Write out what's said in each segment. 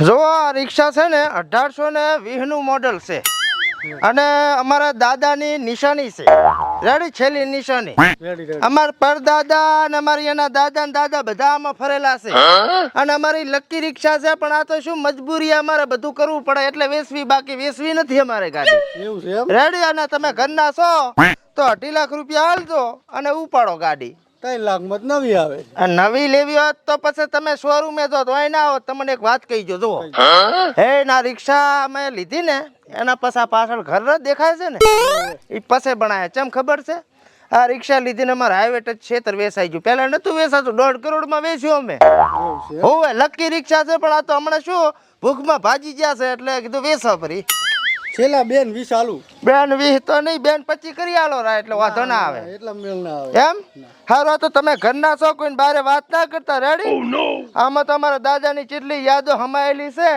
જો આ રિક્ષા છે ને અઢારસો ને વીસનું મોડલ છે. અને અમારા દાદાની નિશાની છે. રેડી છેલ્લી નિશાની. અમારા પરદાદા અને અમારી એના દાદા ને દાદા બધા આમાં ફરેલા છે. અને અમારી લકી રિક્ષા છે પણ આ તો શું મજબૂરી અમારે બધું કરવું પડે એટલે વેસવી બાકી વેસવી નથી અમારે ગાડી. એવું છે એમ? રેડી અને તમે ઘરના છો તો અઢી લાખ રૂપિયા હાલજો અને ઉપાડો ગાડી. ત્રણ લાખ મત નવી આવે છે. આ નવી લેવી હોત તો પછી તમે શોરૂમે જો તો અહીં ના હોત તમને એક વાત કહી જો જુઓ. હે. ના રિક્ષા અમે લીધી ને એના પાછા પાછળ ઘર ન દેખાય છે ને? એ પછી બનાયા ચમ ખબર છે? આ રિક્ષા લીધીને અમારે હાઈવે ટચ છેતર વેસાઈ ગયું. પહેલા નતું વેચાતું દોઢ કરોડમાં વેચ્યું અમે. હોવે લકી રિક્ષા છે પણ આ તો હમણાં શું ભૂખમાં ભાજી ગયા છે એટલે કીધું વેસા ફરી. છેલ્લા બેન વીસ આલુ. બેન વીસ તો નહીં બેન પચી કરી આલો રા એટલે વાંધો ના આવે. એટલા મેળ ના આવે. એમ? હારો તો તમે ઘરના છો કોઈ બારે વાત ના કરતા રેડી આમાં તો અમારા દાદાની કેટલી યાદો હમાયેલી છે.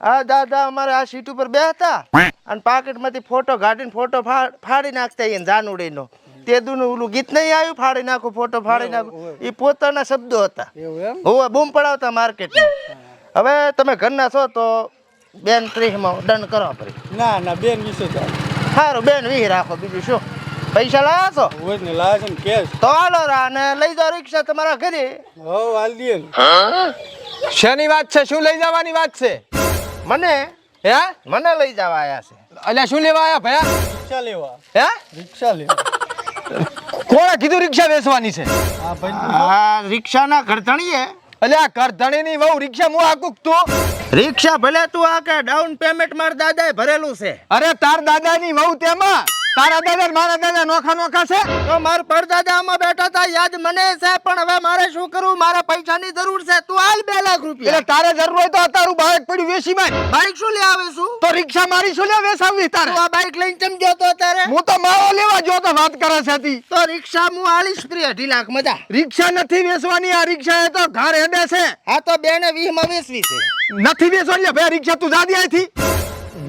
આ દાદા અમારે આ સીટ ઉપર બેહતા અને પાકેટમાંથી ફોટો કાઢીને ફોટો ફાડી નાખતા એને જાનુડીનો. તે દુનું ઓલું ગીત નહીં આવ્યું? ફાડી નાખું ફોટો ફાડી નાખું. એ પોતાના શબ્દો હતા. હું હોવે બૂમ પડાવતા માર્કેટમાં હવે તમે ઘરના છો તો બેન ત્રીસમાં ડન કરો ફરી ના ના બેન વીસ જ સારું બેન વીસ રાખો બીજું શું? પૈસા લાયા છો? હોય ને લાયા છે ને કેશ તો હાલો રા અને લઈ જાઓ રિક્ષા તમારા ઘરે. હો હાલ દઈએ શેની વાત છે? શું લઈ જવાની વાત છે? મને? હે? મને લઈ જવા આયા છે. અલ્યા શું લેવા આયા ભયા? રિક્ષા લેવા. હે? રિક્ષા લેવા. કોણે કીધું રિક્ષા વેચવાની છે? આ રિક્ષાના ઘરધણીએ. અલ્યા ઘરધણીની વહુ રિક્ષા મુ આકુક તું? રિક્ષા ભલે તું આ કે ડાઉન પેમેન્ટ માર દાદાએ ભરેલું છે. અરે તાર દાદાની વહુ તેમાં? તારા દાદા મારા દાદા નોખા નોખા છે? તો માર પરદાદા આમાં બેઠા હતા યાદ મને છે પણ હવે મારે શું કરવું? મારે પૈસાની જરૂર છે. તું હાલ બે લાખ એટલે રૂપિયા તારે જરૂર હોય તો તારું બાઇક પડ્યું વેસી માં બાઈક શું લે આવીશું તો? રિક્ષા મારી શું લે તું તારે? આ બાઇક લઈને ગયો તો તારે હું તો માવો લેવા જો તો વાત કરે છે તી. તો રિક્ષા હું આલીશ પ્રિય અઢી લાખ મજા. રિક્ષા નથી વેસવાની આ રિક્ષા એ તો ઘર હેડે છે. આ તો બે ને વીસમાં વેસવી છે. નથી વેચવાની ભાઈ રિક્ષા તું જાદી અહીંથી.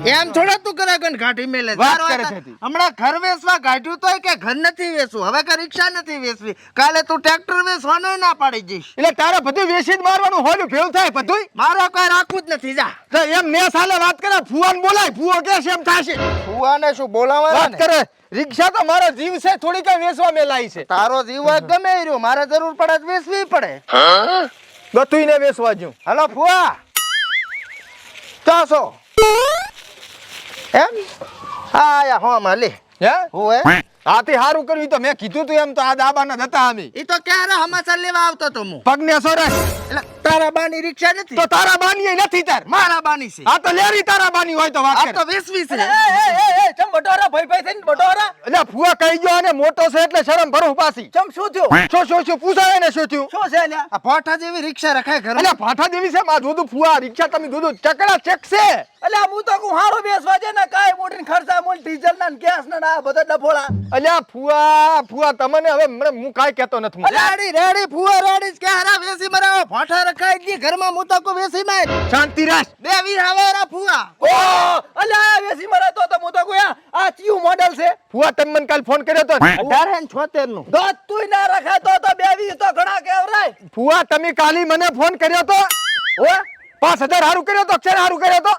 એમ થોડા તું કરે કન ઘાટી મેલે. વાત કરે છે તી. હમણાં ઘર વેચવા ઘાટ્યું તોય કે ઘર નથી વેચવું હવે કે રિક્ષા નથી વેચવી કાલે તું ટ્રેક્ટર વેચવાનો ના પાડી જઈશ એટલે તારે બધું વેચી જ મારવાનું હોય ભેવ થાય બધું મારો કઈ રાખવું જ નથી જા. તો એમ ને સાલે વાત કરે ફુવાન બોલાય ફુવો કે છે એમ થાશે. ફુવાને શું બોલાવવા વાત કરે રિક્ષા તો મારો જીવ છે થોડી કઈ વેચવા મેલાઈ છે. તારો જીવ હોય ગમે રહ્યો મારે જરૂર પડે વેસવી વેચવી પડે બધું ને વેચવા જ્યું. હલો ફુવા. તો છો એમ હા આયા હો? માં લે હે? આથી હારું કર્યું ઈ તો મેં કીધું તું એમ તો આ દાબાના દતા અમે. એ તો ક્યારે હમાસર લેવા આવતો તો હું? પગને સોરે એટલે તારા બાની રિક્ષા નથી? તો તારા બાની નથી તાર. મારા બાની છે. આ તો લેરી તારા બાની હોય તો વાત આ કર. તો વેચવી છે. ચમ બટોરા ભાઈ ભાઈ થઈને બટોરા? એટલે ફુવા કહી ગયો અને મોટો છે એટલે શરમ ભરું પાછી. ચમ શું થયું? શું શું શું? પૂછાય ને શું થયું? શું છે અલ્યા આ ભાઠા જેવી રિક્ષા રખાય ઘર એટલે ભાઠા દેવી છે માં જોધું ફુવા. રિક્ષા તમે જોધું ચકડા ચેક એટલે હું તો હું હારો બેસવા છે ને કાય મોટીન ખર્ચા મોલ ડીઝલ ના ગેસ ના આ બધા ડફોળા અલ્યા ફુવા ફુવા તમને હવે હું કાઈ કહેતો નથી રેડી રેડી ફુવા રેડી કે હરા વેસી મરાવો ફાટા રખાઈ દી ઘરમાં હું તો કો વેસી માર શાંતિ રાખ. બે વીર હવારા ફુવા. ઓ! અલ્યા વેસી મરા તો તો તો આ ચિયું મોડેલ છે? ફુવા તમે મને કાલ ફોન કર્યો તો? ને? અઢાર હે છોતેરનું. દોત તુંય ના રખાતો તો તો બે વી તો ઘણા કેવરાય. ફુવા તમે કાલી મને ફોન કર્યો તો? ઓ પાંચ હજાર હારું કર્યો તો અક્ષર હારું કર્યો તો?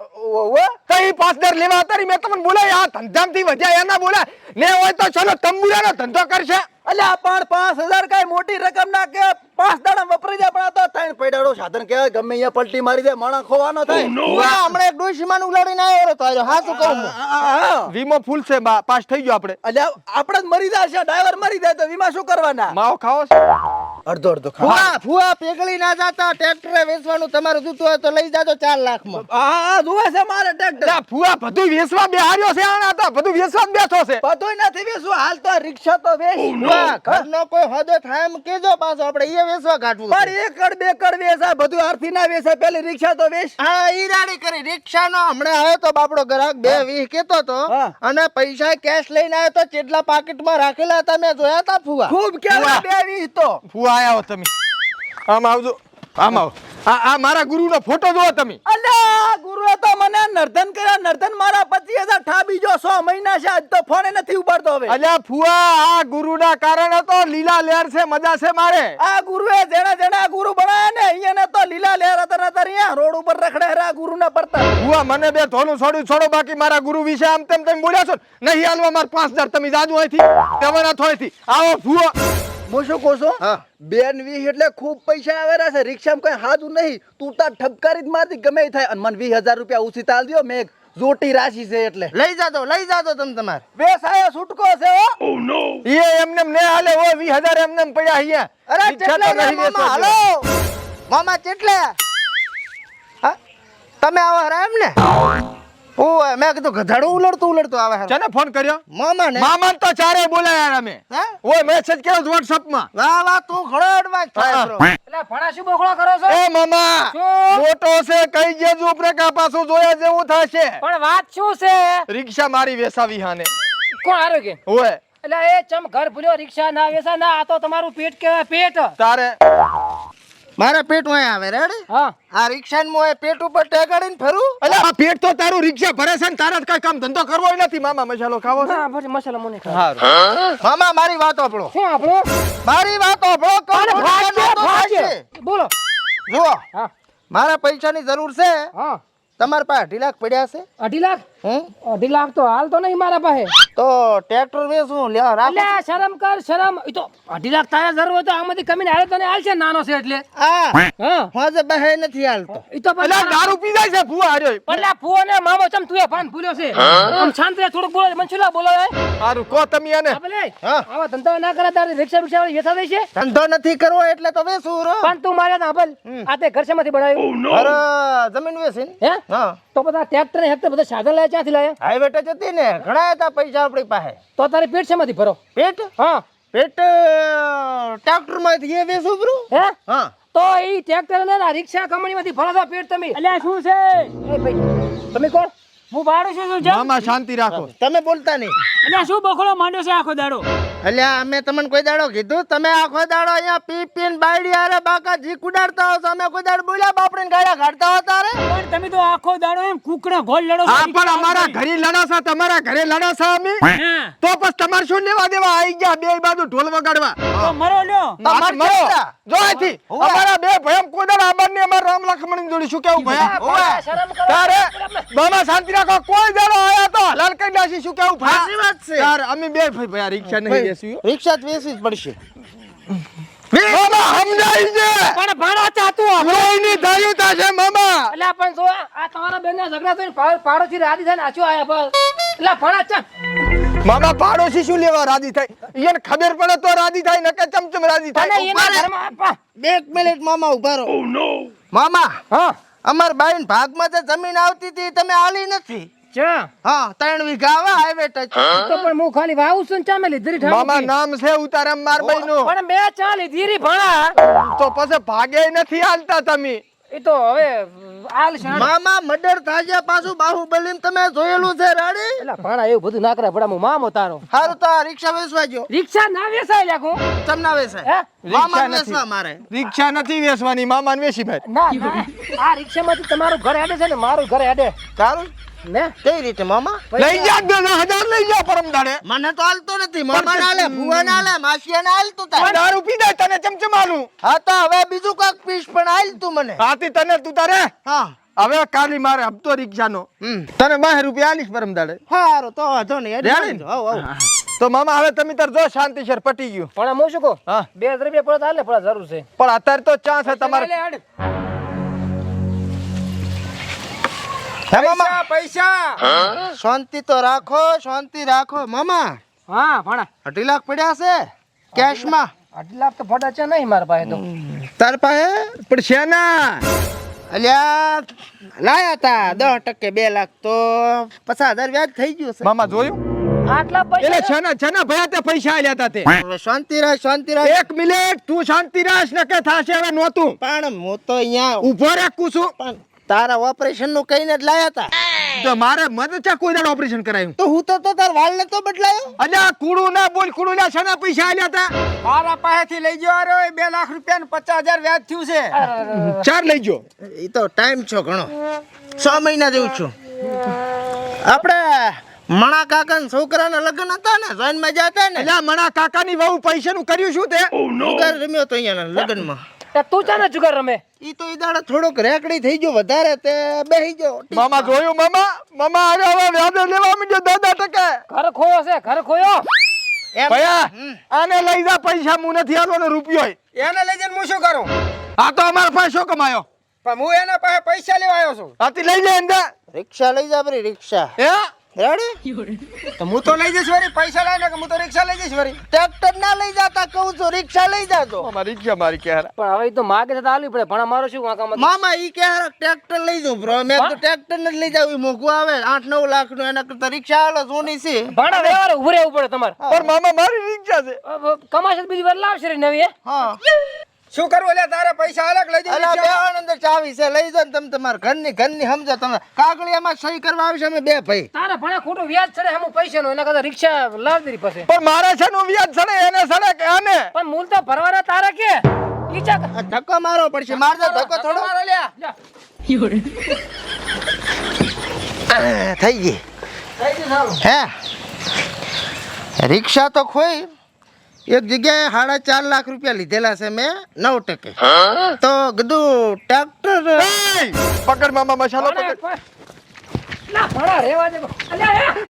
તો એ પાંચ હજાર લેવા હતા મેં તમને બોલાય આ ધંધામથી વધ્યા એના બોલાય. ને હોય તો ચલો તંબુરાનો ધંધો કરશે. અલ્યા પણ પાંચ હજાર કઈ મોટી રકમ ના કે પાંચ દાડા વપરી જાય પણ આ તો ત્રણ પૈડાડો સાધન કહેવાય. ગમે અહીંયા પલટી મારી દે માણા ખોવાનો થાય. ફુવા હમણાં એક ડોશીમાં ઉલાડીને આવ્યો તો હા શું કહું હું? આ, આ, આ. વીમો ફૂલ છે પાસ થઈ ગયો આપણે. એટલે આપણે જ મરી જશે ડ્રાઈવર મરી જાય તો વીમા શું કરવાના? માવો ખાવો છે? અડધો અડધો ફુવા ફુવા પેગળી ના જાતા ટ્રેક્ટરે વેચવાનું તમારું જૂતું હોય તો લઈ જાજો ચાર લાખમાં. હા જુએ છે મારે ટ્રેક્ટર. ફુવા બધું વેચવા બેહાર્યો છે આના તો બધું વેચવા બેઠો છે. બધું નથી વેચવું હાલ તો રિક્ષા તો વેચ. ઘરનો કોઈ હદો થાય એમ કેજો પાછો આપણે એ વેચવા કાઢવું. પણ એકડ બેકડ વેચા બધું આરથી ના વેચે પેલી રિક્ષા તો વેચ. હા ઈ રાડી કરી રિક્ષાનો હમણાં આવ્યો તો બાપડો ગ્રાહક બે વીસ કેતો તો અને પૈસા કેશ લઈને આવ્યો તો ચેટલા પાકીટમાં રાખેલા હતા મેં જોયા હતા ફુવા ખૂબ કેવા બે વીસ તો. ફુવા આયા હો તમે. આમ આવજો. આમ આવો. આ આ મારા ગુરુનો ફોટો જોવો તમે. અલ્યા ગુરુએ તો મને નર્ધન કર્યા. નર્ધન મારા પચીસ હજાર ઠાબી જો સો મહિના છે. આજ તો ફોને નથી ઉપાડતો હવે. અલ્યા ફુવા આ ગુરુના કારણે તો લીલા લહેર છે મજા છે મારે. આ ગુરુએ જેણે જેણે આ ગુરુ બનાયા ને અહીંયા તો લીલા લહેર હતા નતા અહીંયા રોડ ઉપર રખડે હેરા ગુરુ ના પડતા. ફુવા મને બે ધોનું છોડ્યું છોડો બાકી મારા ગુરુ વિશે આમ તેમ તેમ બોલ્યા છો નહીં હાલવા મારે પાંચ હજાર તમે જાજુ અહીંથી. તમારા થોયથી આવો ફુવા. હું શું કહું છું? હા. બેન વીસ એટલે ખૂબ પૈસા આવેલા છે. રિક્ષામાં કઈ હાજુ નહીં. તું તાર ઠપકારી જ મારતી ગમે થાય. અને મને વીસ હજાર રૂપિયા ઉછી તાલ દો મેં એક જોટી રાશિ છે એટલે. લઈ જાતો લઈ જાતો તમે તમારે. બે સાયો છૂટકો છે હો. એ એમને ને હાલે ઓ વીસ હજાર એમને એમ પડ્યા અહીંયા. અરે કેટલે મામા? હાલો. મામા કેટલે? હા? તમે આવો હરા એમ ને ઓય મેં કીધું ગધાડું ઉલડતું ઉલડતું આવે છે હરા ફોન કર્યો? મામા ને મામા તો ચારે બોલાયા અમે. હે? ઓય મેસેજ કર્યો WhatsApp માં વાહ વાહ તું ઘણો એડવાન્સ થાય બ્રો એટલે ભણા શું બોખળો કરો છો? એ મામા મોટો છે કઈ જેજુ પ્રકા પાછું જોયા જેવું થાશે. પણ વાત શું છે? રિક્ષા મારી વેસાવી હાને. કોણ આરો કે? ઓય. એટલે એ ચમ ઘર ભૂલ્યો રિક્ષા ના વેસા ના આ તો તમારું પેટ કેવા પેટ. તારે મારા પેટમાં આવે રે હા. આ રિક્ષા ને પેટ ઉપર ટેકાડીને ફરું? અલ્યા આ પેટ તો તારું રિક્ષા ભરે છે ને તારા કઈ કામ ધંધો કરવો નથી. મામા મસાલો ખાવો હા ના પછી મસાલા મને ખાય મામા મારી વાત આપણો શું આપણો મારી વાત આપણો ભાગ્ય, ભાગ્ય. બોલો. જુઓ હા. મારા પૈસાની જરૂર છે. હા. તમારા પાસે અઢી લાખ પડ્યા છે? અઢી લાખ? અઢી લાખ તો હાલ તો નહીં મારા પાસે. તો ટ્રેક્ટર વેચું લ્યો રાખ. શરમ કર શરમ. ઈ તો અઢી લાખ તારે જરૂર હોય તો આમાંથી કમીને હાલે તને હાલ છે નાનો છે એટલે. હા. હા. હોજે બહે નથી હાલતો. ઈ તો અલ્યા દારૂ પી જાય છે ભૂવા હાર્યો એટલે ફુઓ ને મામો ચમ તું એ ભાન ભૂલ્યો છે? આમ શાંત રે થોડું બોલો મનસુલા બોલો એ. હારું કો તમે એને. ભલે. હા. આવા ધંધો ના કરે તારે રિક્ષા બિક્ષા વાળી વેચા દે છે? ધંધો નથી કરવો એટલે તો વેચું રો. પણ તું મારે ના ભલ. આ તે ઘર શેમાંથી બનાવ્યું અરે જમીન વેચીને? હે? હા. તો બધા ટ્રેક્ટર ને હેક્ટર બધા સાધન લાયા ક્યાંથી લાયા? હાઈવે ટચ હતી ને ઘણા હતા પૈસા આપણી પાસે. તો તારે પેટ શેમાંથી ભરો? પેટ? હા. પેટ ટ્રેક્ટરમાંથી એ વેસું બ્રો હે? હા. તો એ ટ્રેક્ટર ને આ રિક્ષા કંપનીમાંથી ભરો પેટ તમે. અલ્યા શું છે? એ ભાઈ તમે કોણ? હું ભાડું છું શું મામા શાંતિ રાખો. તમે બોલતા નહીં. અલ્યા શું બખોડો માંડ્યો છે આખો દાડો? અલ્યા અમે તમને કોઈ દાડો કીધું? તમે આખો દાડો અહીંયા પી પીન બાયડી અરે બાકા જી કુડાડતા હો છો? અમે કોઈ દાડો બોલ્યા બાપડીને ગાડા કાઢતા હો તારે? પણ તમે તો આખો દાડો એમ કુકડા ગોળ લડો હા પણ અમારા ઘરે લડાસા તમારા ઘરે લડાસા અમે? તો પછી તમારે શું લેવા દેવા? આઈ ગયા બે બાજુ ઢોલ વગાડવા. તો મરો લ્યો. તમાર મરો. જો આથી અમારા બે ભયમ કોદાળ અમારને અમાર રામ લક્ષ્મણ જોડી શું કેવું ભયા? હોવે. શરમ કરો. તારે બામા શાંતિ રાખો. કોઈ દાડો આયા તો હલાલ કઈ નાસી શું કેવું ભયા? સાચી વાત છે. યાર અમે બે ભાઈ ભયા રિક્ષા નહીં રિક્ષા જ જ પડશે. મામા સમજાય છે? પણ ભાડા ચાતું લોહીની ધાર્યું થશે મામા. અલ્યા પણ જો આ તમારા બેન ઝઘડા થઈને પાડોશી રાજી થાય નાચ્યો આયા બસ એટલે ભણા ચાલ મામા પાડોશી શું લેવા રાજી થાય? ઈયને ખબર પડે તો રાજી થાય નકે ચમચમ રાજી થાય. ઘરમાં બે એક મિનિટ મામા ઊભા રહો. મામા હા. અમાર બાઈન ભાગમાં જે જમીન આવતી હતી તમે આલી નથી. ચા? હા ત્રણ વીઘા આવે હાઈવે ટચ તો પણ હું ખાલી વાવું છું ચા મેં લીધી ઠામ મામા નામ છે ઉતારમ મારનું પણ બે ચા લીધી રી ભણા તો પછી ભાગે નથી હાલતા તમે. એ તો હવે આલ શાણ મામા મર્ડર થાજે પાછું બાહુબલી તમે જોયેલું છે રાડી એટલે ભણા એવું બધું ના કરે ભણા હું મામો તારો. હારું તો આ રિક્ષા વેચવા ગયો. રિક્ષા ના લાગો વેચાય? હે? મામા વેચવા મારે. રિક્ષા નથી વેચવાની મામાને વેચી ભાઈ. ના ના. આ રિક્ષામાંથી તમારું ઘર હેડે છે ને મારું ઘર હેડે. તારું? ને કઈ રીતે મામા? લઈ જા દસ હજાર લઈ જા પરમ દાડે. મને તો હાલતો નથી મામા ના લે ભુવા ના લે માસિયા ના હાલતું તારે. દારૂ પી દે તને ચમચમાલું હા તો હવે બીજું કાક પીસ પણ હાલતું મને. આથી તને તું તારે? હા. હવે કાલી મારે હપ્તો રિક્ષાનો. તને બાર રૂપિયા આલીશ પરમ દાડે? હારો તો વાંધો નહીં? હવ, હવ. તો મામા હવે તમે તાર જો શાંતિ છે પટી ગયું. પણ હું શું કહું? બે હજાર રૂપિયા પડે તો હાલે પડે જરૂર છે. પણ અત્યારે તો ચાન્સ છે તમારે હે મામા? પૈસા શાંતિ તો રાખો શાંતિ રાખો. મામા હા ભણા. અઢી લાખ પડ્યા છે કેશમાં. અઢી લાખ તો ફટા છે નહીં મારા પાસે તો. તાર પાસે? પણ શેના? અલ્યા લાયા તા દસ ટકે બે લાખ તો પચાસ હજાર વ્યાજ થઈ ગયું છે. મામા જોયું? આટલા એટલે પૈસા છેના છેના ભયા તે પૈસા આલ્યા તા તે? શાંતિ રાખ શાંતિ રાખ. એક મિનિટ તું શાંતિ રાખ ને કે થાશે હવે નહોતું. પણ હું તો અહીંયા ઊભો રાખું છું પણ તારા ઓપરેશનનું કહીને જ લાયા હતા તો મારે મને ચા કોઈ દાડો ઓપરેશન કરાયું? તો હું તો તો તાર વાળ તો બદલાયો. અલ્યા કુડું ના બોલ કુડું ના સના પૈસા આલ્યા હતા મારા પાસેથી લઈ ગયો અરે બે લાખ રૂપિયા ને પચાસ હજાર વ્યાજ થયું છે. ચાર લઈ ગયો એ તો ટાઈમ છો ઘણો. છ મહિના જેવું છું. આપણે મણા કાકા છોકરાના લગ્ન હતા ને જોઈનમાં જતા ને. મણા કાકા કાકાની વહુ પૈસાનું કર્યું શું તે? રમ્યો તો અહીંયાના લગ્નમાં. તે તું ચાને જુગાર રમે. ઈ તો ઈ દાડા થોડોક રેકડી થઈ ગયો વધારે તે બેહી ગયો. મામા જોયું મામા? મામા અરે હવે વ્યાજે લેવા માંડ્યો દાદા ટકે. ઘર ખોયો છે ઘર ખોયો. એ ભયા આને લઈ જા પૈસા હું નથી ને રૂપિયો એને લઈ જઈને હું શું કરું? આ તો અમાર પાસે શું કમાયો? પણ હું એના પાસે પૈસા લેવા આવ્યો છું. આથી લઈ લે અંદર. રિક્ષા લઈ જા બરી રિક્ષા. હે? રેડી? તો હું તો લઈ જઈશ વરી પૈસા લઈને કે હું તો રિક્ષા લઈ જઈશ વરી. ટ્રેક્ટર ના લઈ જાતા કહું છું રિક્ષા લઈ અમારી રિક્ષા મારી કે પણ હવે તો માગે તો આલવી પડે. પણ અમારો શું વાંકા માં મામા ઈ કે ટ્રેક્ટર લઈ જાઉં બ્રો. મેં તો ટ્રેક્ટર ને જ લઈ જાવ ઈ મોંઘું આવે. આઠ નવ લાખનું એના કરતા રિક્ષા હાલો સોની છે. ભાડા વ્યવહાર ઉભું પડે તમારે. પણ મામા મારી રિક્ષા છે. કમાશે તો બીજી વાર લાવશે નવી હે? હા. શું કરવું? એટલે તારે પૈસા અલગ લઈ અલા બે અંદર ચાવી છે. લઈ જાઓ તમે તમારા ઘરની ઘરની સમજો તમે. કાગળિયામાં સહી કરવા આવશે અમે બે ભાઈ. તારે ભણે ખોટું વ્યાજ ચડે હમ પૈસા નો એના કરતા રિક્ષા લાવ દીધી પાસે પણ મારે છે નું વ્યાજ ચડે એને ચડે કે આને? પણ મૂલ તો ભરવાના તારે કે? ધક્કો મારવો પડશે. મારજો ધક્કો થોડો. લ્યા. ગઈ. થઈ ગઈ હે? રિક્ષા તો ખોઈ. એક જગ્યાએ સાડા ચાર લાખ રૂપિયા લીધેલા છે મેં નવ ટકે. તો કીધું ટ્રેક્ટર! પકડ મામા મસાલો પકડ. ના ભણા રેવા દે. અલ્યા એ